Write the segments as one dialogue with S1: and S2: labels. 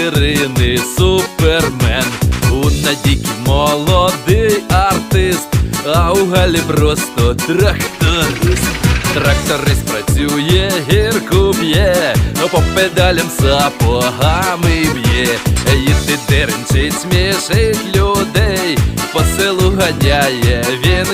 S1: Ірини супермен. У Надіки молодий артист, а у Галі просто тракторист. Тракторист працює, гірку б'є, по педалям сапогами б'є. Їде деренчить, смішить людей, по селу ганяє він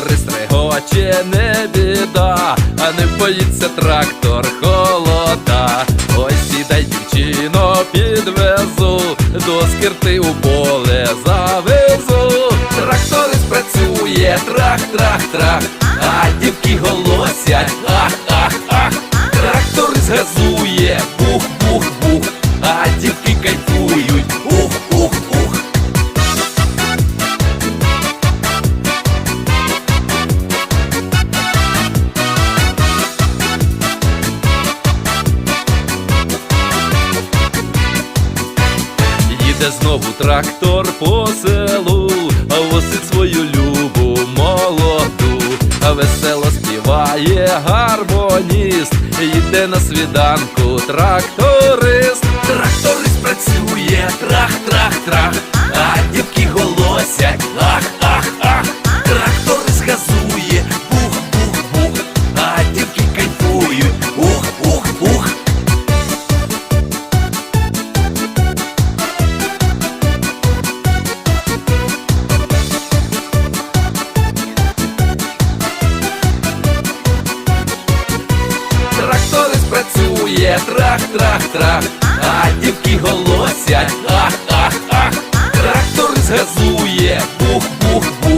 S1: Тракторист регоче, не біда, а не боїться трактор холода. Ось сідай, дівчино, підвезу, до скирти у поле завезу. Тракторист працює, трах-трах-трах, а дівки голосять, ах, ах, ах. Тракторист газує, бух-бух-бух, а дівки Знову трактор по селу, а возить свою любу молоду, а весело співає гармоніст, їде на свіданку тракторист, тракторист працює, трах-трах-трах, а дівки голосять, ах, працює, трах-трах-трах, а дівки голосять, ах, ах, ах. трактор згазує, бух-бух-бух.